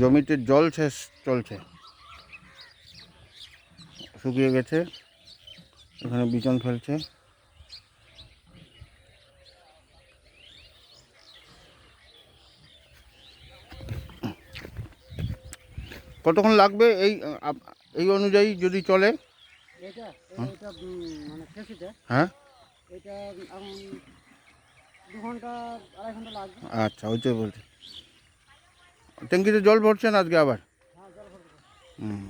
জমিতে জল শেষ চলছে। শুকিয়ে গেছে এখানে বিচন ফেলছে। কতক্ষণ লাগবে এই এই অনুযায়ী যদি চলে? উম, মানে হ্যাঁ। আচ্ছা ওইটাই বলছি। ট্যাঙ্কিতে জল ভরছেন আজকে আবার হ্যাঁ জল ভরতে হবে। হুম